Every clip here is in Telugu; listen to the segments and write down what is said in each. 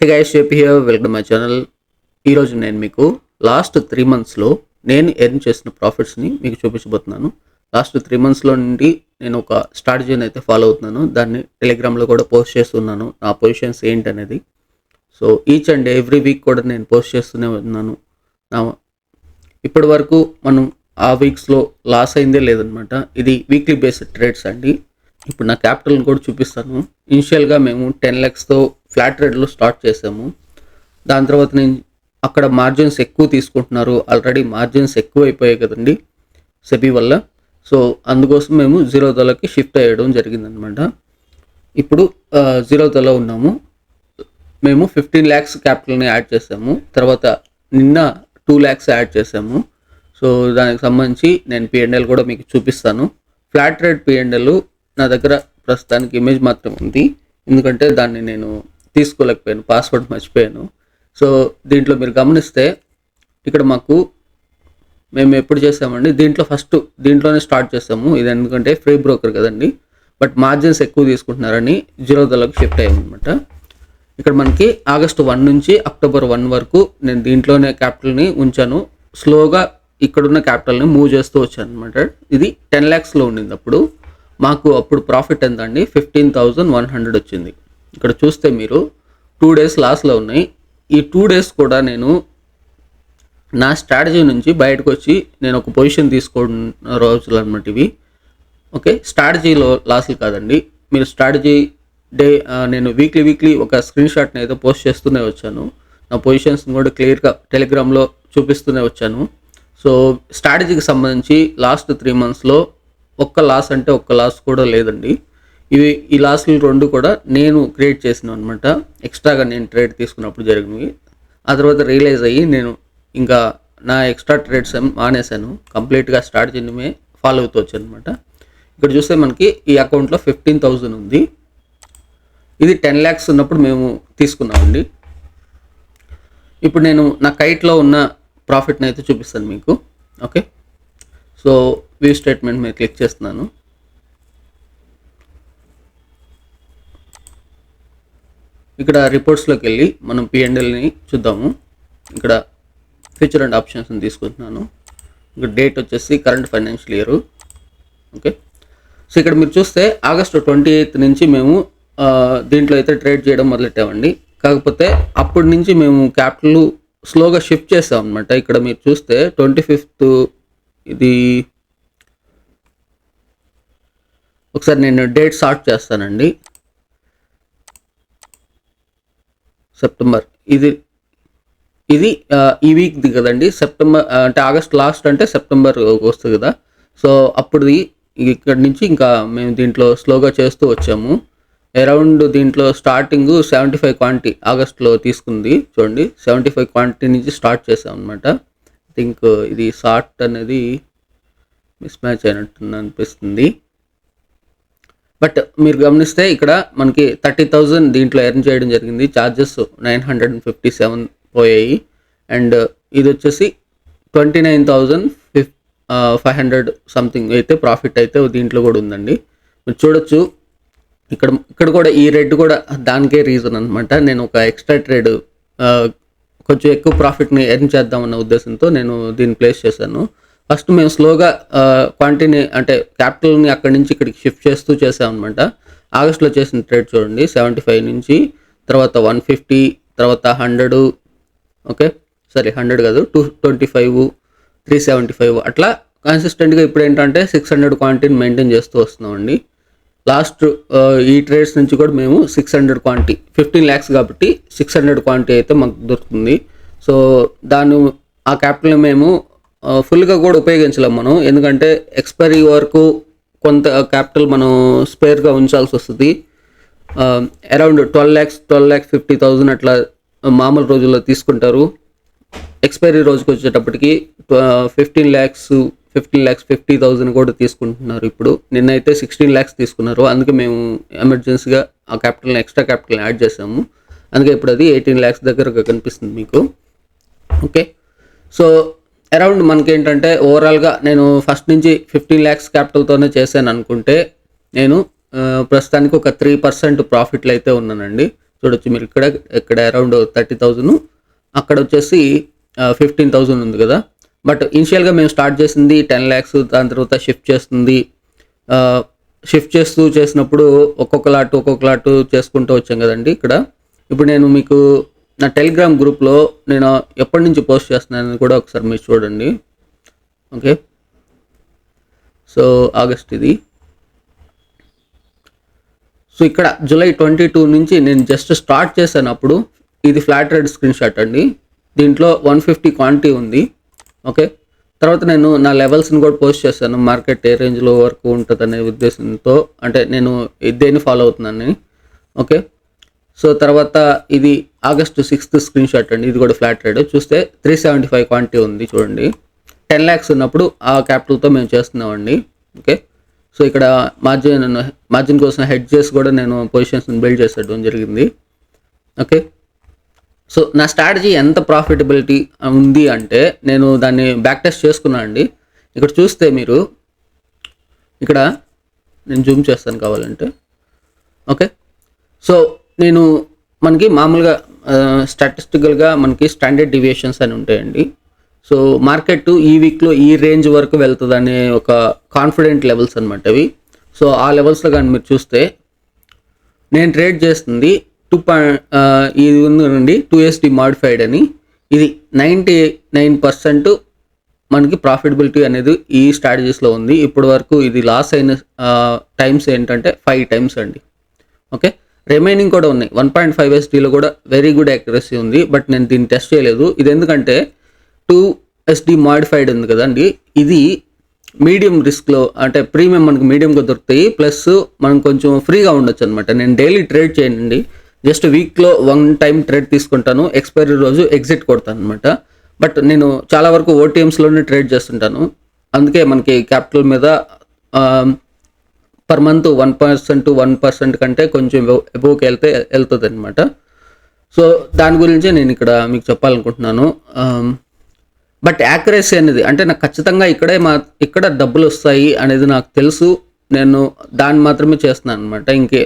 హే గైస్ చెప్పి హియర్ వెల్కమ్ మై ఛానల్ ఈరోజు నేను మీకు లాస్ట్ త్రీ మంత్స్లో నేను ఎర్న్ చేసిన ప్రాఫిట్స్ని మీకు చూపించబోతున్నాను. లాస్ట్ త్రీ మంత్స్లో నుండి నేను ఒక స్ట్రాటజీని అయితే ఫాలో అవుతున్నాను. దాన్ని టెలిగ్రామ్లో కూడా పోస్ట్ చేస్తున్నాను. నా పొజిషన్స్ ఏంటి అనేది so each and every week కూడా నేను పోస్ట్ చేస్తూనే ఉన్నాను. నా ఇప్పటి వరకు మనం ఆ వీక్స్లో లాస్ అయిందే లేదనమాట ఇది వీక్లీ బేస్డ్ ట్రేడ్స్ అండి. ఇప్పుడు నా క్యాపిటల్ని కూడా చూపిస్తాను. ఇనిషియల్గా మేము టెన్ ల్యాక్స్తో ఫ్లాట్ రేట్లో స్టార్ట్ చేసాము దాని తర్వాత నేను అక్కడ మార్జిన్స్ ఎక్కువ తీసుకుంటున్నారు. ఆల్రెడీ మార్జిన్స్ ఎక్కువ అయిపోయాయి కదండి సెబీ వల్ల. సో అందుకోసం మేము జీరో దళకి షిఫ్ట్ అయ్యడం జరిగిందనమాట ఇప్పుడు జీరో దళ ఉన్నాము. మేము ఫిఫ్టీన్ ల్యాక్స్ క్యాపిటల్ని యాడ్ చేసాము తర్వాత నిన్న టూ ల్యాక్స్ యాడ్ చేసాము సో దానికి సంబంధించి నేను పిఎన్ఎల్ కూడా మీకు చూపిస్తాను. ఫ్లాట్ రేట్ పిఎన్ఎల్ నా దగ్గర ప్రస్తుతానికి ఇమేజ్ మాత్రం ఉంది. ఎందుకంటే దాన్ని నేను తీసుకోలేకపోయాను పాస్వర్డ్ మర్చిపోయాను. సో దీంట్లో మీరు గమనిస్తే ఇక్కడ మాకు మేము ఎప్పుడు చేసామండి దీంట్లో ఫస్ట్ దీంట్లోనే స్టార్ట్ చేస్తాము ఇది ఎందుకంటే ఫ్రీ బ్రోకర్ కదండి. బట్ మార్జిన్స్ ఎక్కువ తీసుకుంటున్నారని జీరో షిఫ్ట్ అయ్యామన్నమాట. ఇక్కడ మనకి ఆగస్టు వన్ నుంచి అక్టోబర్ వన్ వరకు నేను దీంట్లోనే క్యాపిటల్ని ఉంచాను. స్లోగా ఇక్కడున్న క్యాపిటల్ని మూవ్ చేస్తూ వచ్చాను అనమాట ఇది టెన్ ల్యాక్స్లో ఉండింది అప్పుడు. మాకు అప్పుడు ప్రాఫిట్ ఎంత అండి ఫిఫ్టీన్ థౌజండ్ వన్ హండ్రెడ్ వచ్చింది. ఇక్కడ చూస్తే మీరు టూ డేస్ లాస్లో ఉన్నాయి. ఈ టూ డేస్ కూడా నేను నా స్ట్రాటజీ నుంచి బయటకు వచ్చి నేను ఒక పొజిషన్ తీసుకున్న రోజులు అనమాట ఇవి ఓకే స్ట్రాటజీలో లాస్లు కాదండి. మీరు స్ట్రాటజీ డే నేను వీక్లీ వీక్లీ ఒక స్క్రీన్ షాట్ని అయితే పోస్ట్ చేస్తూనే వచ్చాను. నా పొజిషన్స్ని కూడా క్లియర్గా టెలిగ్రామ్లో చూపిస్తూనే వచ్చాను. సో స్ట్రాటజీకి సంబంధించి లాస్ట్ త్రీ మంత్స్లో ఒక్క లాస్ అంటే ఒక్క లాస్ కూడా లేదండి. ఇవి ఈ లాస్లు రెండు కూడా నేను క్రియేట్ చేసిన అనమాట ఎక్స్ట్రాగా నేను ట్రేడ్ తీసుకున్నప్పుడు జరిగినవి. ఆ తర్వాత రియలైజ్ అయ్యి నేను ఇంకా నా ఎక్స్ట్రా ట్రేడ్స్ ఏం మానేశాను. కంప్లీట్గా స్టార్ట్ చేయడమే ఫాలో అవుతూ వచ్చాను అనమాట ఇక్కడ చూస్తే మనకి ఈ అకౌంట్లో ఫిఫ్టీన్ థౌజండ్ ఉంది. ఇది టెన్ ల్యాక్స్ ఉన్నప్పుడు మేము తీసుకున్నామండి. ఇప్పుడు నేను నా కైట్లో ఉన్న ప్రాఫిట్ని అయితే చూపిస్తాను మీకు. ఓకే సో వ్యూ స్టేట్మెంట్ మీద క్లిక్ చేస్తున్నాను. ఇక్కడ రిపోర్ట్స్లోకి వెళ్ళి మనం పిఎండ్ఎల్ని చూద్దాము. ఇక్కడ ఫ్యూచర్ అండ్ ఆప్షన్స్ని తీసుకుంటున్నాను. ఇక్కడ డేట్ వచ్చేసి current financial year okay so ఇక్కడ మీరు చూస్తే ఆగస్టు ట్వంటీ ఎయిత్ నుంచి మేము దీంట్లో అయితే ట్రేడ్ చేయడం మొదలెట్టామండి. కాకపోతే అప్పటి నుంచి మేము క్యాపిటల్ స్లోగా షిఫ్ట్ చేసాం అనమాట ఇక్కడ మీరు చూస్తే ట్వంటీ ఫిఫ్త్ ఇది ఒకసారి నేను డేట్ స్టార్ట్ చేస్తానండి. సెప్టెంబర్. ఇది ఇది ఈ వీక్ది కదండి. సెప్టెంబర్ అంటే ఆగస్ట్ లాస్ట్ అంటే సెప్టెంబర్ వస్తుంది కదా. సో అప్పుడుది ఇక్కడ నుంచి ఇంకా మేము దీంట్లో స్లోగా చేస్తూ వచ్చాము. అరౌండ్ దీంట్లో స్టార్టింగ్ సెవెంటీ ఫైవ్ క్వాంటిటీ ఆగస్ట్లో తీసుకుంది. చూడండి సెవెంటీ ఫైవ్ క్వాంటిటీ నుంచి స్టార్ట్ చేసాం అనమాట థింక్ ఇది షార్ట్ అనేది మిస్ మ్యాచ్ అయినట్టు అనిపిస్తుంది. బట్ మీరు గమనిస్తే ఇక్కడ మనకి థర్టీ థౌజండ్ దీంట్లో ఎర్న్ చేయడం జరిగింది. Charges nine hundred and fifty seven పోయాయి. అండ్ ఇది వచ్చేసి twenty nine thousand fif five hundred something అయితే ప్రాఫిట్ అయితే దీంట్లో కూడా ఉందండి. మీరు చూడొచ్చు. ఇక్కడ ఇక్కడ కూడా ఈ రెడ్ కూడా దానికే రీజన్ అనమాట నేను ఒక ఎక్స్ట్రా ట్రేడ్ కొంచెం ఎక్కువ ప్రాఫిట్ని ఎర్న్ చేద్దామన్న ఉద్దేశంతో నేను దీన్ని ప్లేస్ చేశాను. ఫస్ట్ మేము స్లోగా క్వాంటిటీని అంటే క్యాపిటల్ని అక్కడి నుంచి ఇక్కడికి షిఫ్ట్ చేస్తూ చేసామన్నమాట. ఆగస్ట్లో చేసిన ట్రేడ్ చూడండి సెవెంటీ ఫైవ్ నుంచి తర్వాత వన్ ఫిఫ్టీ తర్వాత హండ్రెడ్ ఓకే? సరే హండ్రెడ్ కాదు two twenty five three seventy five అట్లా కన్సిస్టెంట్గా ఇప్పుడు ఏంటంటే సిక్స్ హండ్రెడ్ క్వాంటిటీని మెయింటైన్ చేస్తూ వస్తున్నామండి. లాస్ట్ ఈ ట్రేడ్స్ నుంచి కూడా మేము six hundred quantity fifteen lakhs కాబట్టి సిక్స్ హండ్రెడ్ క్వాంటిటీ అయితే మాకు దొరుకుతుంది. సో దాన్ని ఆ క్యాపిటల్ మేము ఫుల్గా కూడా ఉపయోగించలేం మనం. ఎందుకంటే ఎక్స్పైరీ వరకు కొంత క్యాపిటల్ మనం స్పేర్గా ఉంచాల్సి వస్తుంది. Around twelve lakhs twelve lakhs fifty thousand అట్లా మామూలు రోజుల్లో తీసుకుంటారు. ఎక్స్పైరీ రోజుకి వచ్చేటప్పటికి fifteen lakhs fifteen lakhs fifty thousand కూడా తీసుకుంటున్నారు ఇప్పుడు. నిన్నైతే సిక్స్టీన్ ల్యాక్స్ తీసుకున్నారు. అందుకే మేము ఎమర్జెన్సీగా ఆ క్యాపిటల్ని ఎక్స్ట్రా క్యాపిటల్ని యాడ్ చేసాము అందుకే ఇప్పుడు అది ఎయిటీన్ ల్యాక్స్ దగ్గరగా కనిపిస్తుంది మీకు. ఓకే సో అరౌండ్ మనకేంటంటే ఓవరాల్గా నేను ఫస్ట్ నుంచి ఫిఫ్టీన్ ల్యాక్స్ క్యాపిటల్తోనే చేశాను అనుకుంటే నేను ప్రస్తుతానికి ఒక త్రీ పర్సెంట్ ప్రాఫిట్లు అయితే ఉన్నానండి. చూడొచ్చు మీరు ఇక్కడ ఇక్కడ అరౌండ్ థర్టీ థౌజండ్ అక్కడ వచ్చేసి ఫిఫ్టీన్ థౌజండ్ ఉంది కదా. బట్ ఇనిషియల్గా మేము స్టార్ట్ చేసింది టెన్ ల్యాక్స్ దాని తర్వాత షిఫ్ట్ చేస్తుంది. షిఫ్ట్ చేస్తూ చేసినప్పుడు ఒక్కొక్క లాట్ ఒక్కొక్క లాట్ చేసుకుంటూ వచ్చాం కదండి ఇక్కడ. ఇప్పుడు నేను మీకు నా టెలిగ్రామ్ గ్రూప్లో నేను ఎప్పటి నుంచి పోస్ట్ చేస్తున్నానని కూడా ఒకసారి మీరు చూడండి. ఓకే సో ఆగస్ట్ ఇది. సో ఇక్కడ జూలై ట్వంటీ టూ నుంచి నేను జస్ట్ స్టార్ట్ చేశాను అప్పుడు ఇది ఫ్లాట్ రేట్ స్క్రీన్ షాట్ అండి. దీంట్లో వన్ ఫిఫ్టీ క్వాంటిటీ ఉంది. ఓకే తర్వాత నేను నా లెవెల్స్ని కూడా పోస్ట్ చేశాను. మార్కెట్ ఏ రేంజ్లో వరకు ఉంటుంది అనే ఉద్దేశంతో అంటే నేను దేన్ని ఫాలో అవుతున్నాను ఓకే సో తర్వాత ఇది ఆగస్టు సిక్స్త్ స్క్రీన్ షాట్ అండి. ఇది కూడా ఫ్లాట్ రేట్. చూస్తే త్రీ సెవెంటీ ఫైవ్ క్వాంటిటీ ఉంది చూడండి. టెన్ ల్యాక్స్ ఉన్నప్పుడు ఆ క్యాపిటల్తో మేము చేస్తున్నామండి. ఓకే? సో ఇక్కడ మార్జిన్ మార్జిన్ కోసం హెడ్ చేసి కూడా నేను పొజిషన్స్ని బిల్డ్ చేసేయడం జరిగింది. ఓకే? సో నా స్ట్రాటజీ ఎంత ప్రాఫిటబిలిటీ ఉంది అంటే నేను దాన్ని బ్యాక్ టెస్ట్ చేసుకున్నాను అండి. ఇక్కడ చూస్తే మీరు ఇక్కడ నేను జూమ్ చేస్తాను కావాలంటే. ఓకే? సో నేను మనకి మామూలుగా స్టాటిస్టికల్గా మనకి స్టాండర్డ్ డివియేషన్స్ అని ఉంటాయండి. సో మార్కెట్ ఈ వీక్లో ఈ రేంజ్ వరకు వెళ్తుంది అనే ఒక కాన్ఫిడెంట్ లెవెల్స్ అనమాట అవి. సో ఆ లెవెల్స్లో కానీ మీరు చూస్తే నేను ట్రేడ్ చేస్తుంది టూ పాయింట్ ఇది ఉందండి టూ ఎస్డి మాడిఫైడ్ అని. ఇది నైంటీ నైన్ పర్సెంట్ మనకి ప్రాఫిటబిలిటీ అనేది ఈ స్ట్రాటజీస్లో ఉంది. ఇప్పటి వరకు ఇది లాస్ అయిన టైమ్స్ ఏంటంటే ఫైవ్ టైమ్స్ అండి. ఓకే రిమైనింగ్ కూడా ఉన్నాయి. వన్ పాయింట్ ఫైవ్ ఎస్డీలో కూడా వెరీ గుడ్ యాక్యురసీ ఉంది. బట్ నేను దీన్ని టెస్ట్ చేయలేదు. ఇది ఎందుకంటే టూ ఎస్డి మాడిఫైడ్ ఉంది కదండి. ఇది మీడియం రిస్క్లో అంటే ప్రీమియం మనకు మీడియంగా దొరుకుతాయి. ప్లస్ మనం కొంచెం ఫ్రీగా ఉండొచ్చు అనమాట నేను డైలీ ట్రేడ్ చేయండి. జస్ట్ వీక్లో వన్ టైం ట్రేడ్ తీసుకుంటాను. ఎక్స్పైరీ రోజు ఎగ్జిట్ కొడతాను అనమాట బట్ నేను చాలా వరకు ఓటీఎమ్స్లోనే ట్రేడ్ చేస్తుంటాను. అందుకే మనకి క్యాపిటల్ మీద um, per month one percent one percent కంటే కొంచెం ఎబోకి వెళ్తే వెళ్తుంది అనమాట సో దాని గురించి నేను ఇక్కడ మీకు చెప్పాలనుకుంటున్నాను. బట్ యాక్యురసీ అనేది అంటే నాకు ఖచ్చితంగా ఇక్కడే మా ఇక్కడ డబ్బులు వస్తాయి అనేది నాకు తెలుసు. నేను దాన్ని మాత్రమే చేస్తున్నాను అనమాట ఇంకే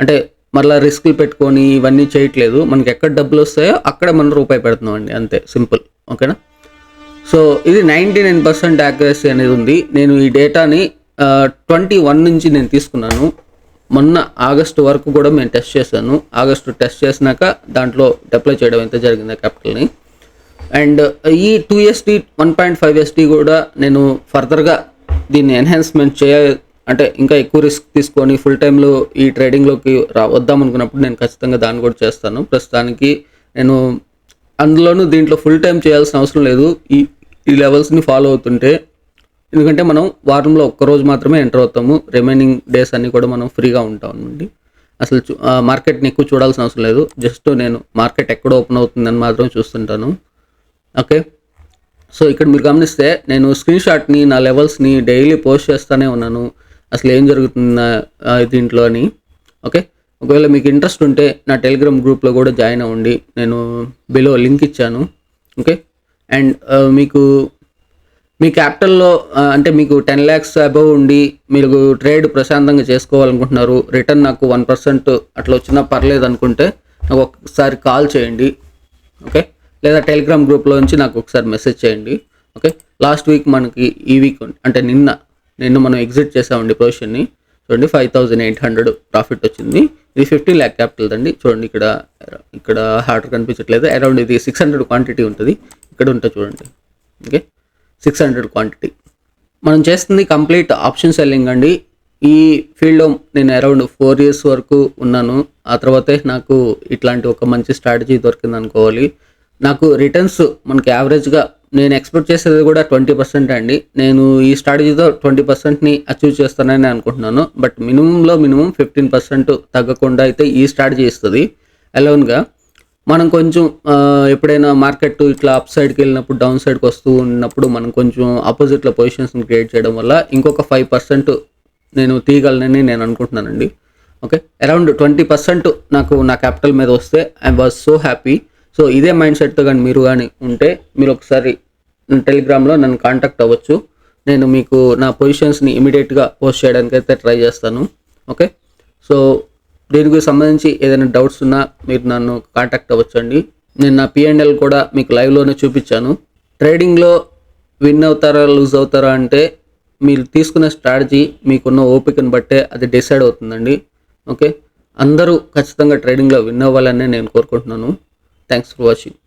అంటే మళ్ళీ రిస్క్లు పెట్టుకొని ఇవన్నీ చేయట్లేదు. మనకి ఎక్కడ డబ్బులు వస్తాయో అక్కడ మనం రూపాయి పెడుతున్నాం అండి అంతే సింపుల్. ఓకేనా? సో ఇది నైంటీ నైన్ పర్సెంట్ యాక్యురసీ అనేది ఉంది. నేను ఈ డేటాని ట్వంటీ వన్ నుంచి నేను తీసుకున్నాను. మొన్న ఆగస్టు వరకు కూడా మేము టెస్ట్ చేశాను. ఆగస్టు టెస్ట్ చేసినాక దాంట్లో డిప్లై చేయడం ఎంత జరిగింది క్యాపిటల్ని అండ్ ఈ two SD one point five SD కూడా నేను ఫర్దర్గా దీన్ని ఎన్హాన్స్మెంట్ చేయ అంటే ఇంకా ఎక్కువ రిస్క్ తీసుకొని ఫుల్ టైంలో ఈ ట్రేడింగ్లోకి రా వద్దాం అనుకున్నప్పుడు నేను ఖచ్చితంగా దాన్ని కూడా చేస్తాను. ప్రస్తుతానికి నేను అందులోనూ దీంట్లో ఫుల్ టైం చేయాల్సిన అవసరం లేదు. ఈ ఈ లెవెల్స్ని ఫాలో అవుతుంటే ఎందుకంటే మనం వారంలో ఒక్క రోజు మాత్రమే ఎంటర్ అవుతాము. రిమైనింగ్ డేస్ అన్నీ కూడా మనం ఫ్రీగా ఉంటాం అండి అసలు మార్కెట్ని ఎక్కువ చూడాల్సిన అవసరం లేదు. జస్ట్ నేను మార్కెట్ ఎక్కడ ఓపెన్ అవుతుందని మాత్రం చూస్తుంటాను. ఓకే సో ఇక్కడ మీరు గమనిస్తే నేను స్క్రీన్ షాట్ని నా లెవెల్స్ని డైలీ పోస్ట్ చేస్తూనే ఉన్నాను. అసలు ఏం జరుగుతుంది దీంట్లో అని. ఓకే ఒకవేళ మీకు ఇంట్రెస్ట్ ఉంటే నా టెలిగ్రామ్ గ్రూప్లో కూడా జాయిన్ అవ్వండి. నేను బిలో లింక్ ఇచ్చాను. ఓకే అండ్ మీకు మీ క్యాపిటల్లో అంటే మీకు టెన్ ల్యాక్స్ అబవ్ ఉండి మీకు ట్రేడ్ ప్రశాంతంగా చేసుకోవాలనుకుంటున్నారు రిటర్న్ నాకు వన్ పర్సెంట్ అట్లా వచ్చినా పర్లేదు అనుకుంటే నాకు ఒకసారి కాల్ చేయండి ఓకే లేదా టెలిగ్రామ్ గ్రూప్లో నుంచి నాకు ఒకసారి మెసేజ్ చేయండి ఓకే లాస్ట్ వీక్ మనకి ఈ వీక్ అంటే నిన్న నిన్న మనం ఎగ్జిట్ చేసామండి పొజిషన్ని చూడండి five thousand eight hundred profit వచ్చింది. ఇది ఫిఫ్టీ ల్యాక్ క్యాపిటల్ అండి చూడండి ఇక్కడ ఇక్కడ హార్డర్ కనిపించట్లేదు. అరౌండ్ ఇది సిక్స్ హండ్రెడ్ క్వాంటిటీ ఉంటుంది. ఇక్కడ ఉంటుంది చూడండి ఓకే సిక్స్ హండ్రెడ్ క్వాంటిటీ. మనం చేస్తుంది కంప్లీట్ ఆప్షన్ సెల్లింగ్ అండి. ఈ ఫీల్డ్లో నేను అరౌండ్ ఫోర్ ఇయర్స్ వరకు ఉన్నాను. ఆ తర్వాతే నాకు ఇట్లాంటి ఒక మంచి స్ట్రాటజీ దొరికింది అనుకోవాలి. నాకు రిటర్న్స్ మనకి యావరేజ్గా నేను ఎక్స్పెక్ట్ చేసేది కూడా ట్వంటీ పర్సెంట్ అండి. నేను ఈ స్ట్రాటజీతో ట్వంటీ పర్సెంట్ని అచీవ్ చేస్తానని అనుకుంటున్నాను. బట్ మినిమంలో మినిమం ఫిఫ్టీన్ పర్సెంట్ తగ్గకుండా అయితే ఈ స్ట్రాటజీ ఇస్తుంది. అలోన్గా మనం కొంచెం ఎప్పుడైనా మార్కెట్ ఇట్లా అప్ సైడ్కి వెళ్ళినప్పుడు డౌన్ సైడ్కి వస్తూ ఉన్నప్పుడు మనం కొంచెం ఆపోజిట్లో పొజిషన్స్ని క్రియేట్ చేయడం వల్ల ఇంకొక ఫైవ్ పర్సెంట్ నేను తీయగలనని నేను అనుకుంటున్నానండి. ఓకే అరౌండ్ ట్వంటీ పర్సెంట్ నాకు నా క్యాపిటల్ మీద వస్తే I was so happy so ఇదే మైండ్ సెట్తో కానీ మీరు కానీ ఉంటే మీరు ఒకసారి టెలిగ్రామ్లో నన్ను కాంటాక్ట్ అవ్వచ్చు. నేను మీకు నా పొజిషన్స్ని ఇమీడియట్గా పోస్ట్ చేయడానికి అయితే ట్రై చేస్తాను. ఓకే సో దీనికి సంబంధించి ఏదైనా డౌట్స్ ఉన్నా మీరు నన్ను కాంటాక్ట్ అవ్వచ్చండి. నేను నా పిఎన్ఎల్ కూడా మీకు లైవ్లోనే చూపించాను. ట్రేడింగ్లో విన్ అవుతారా లూజ్ అవుతారా అంటే మీరు తీసుకునే స్ట్రాటజీ మీకున్న ఓపికను బట్టే అది డిసైడ్ అవుతుందండి. ఓకే అందరూ ఖచ్చితంగా ట్రేడింగ్లో విన్ అవ్వాలని నేను కోరుకుంటున్నాను. Thanks for watching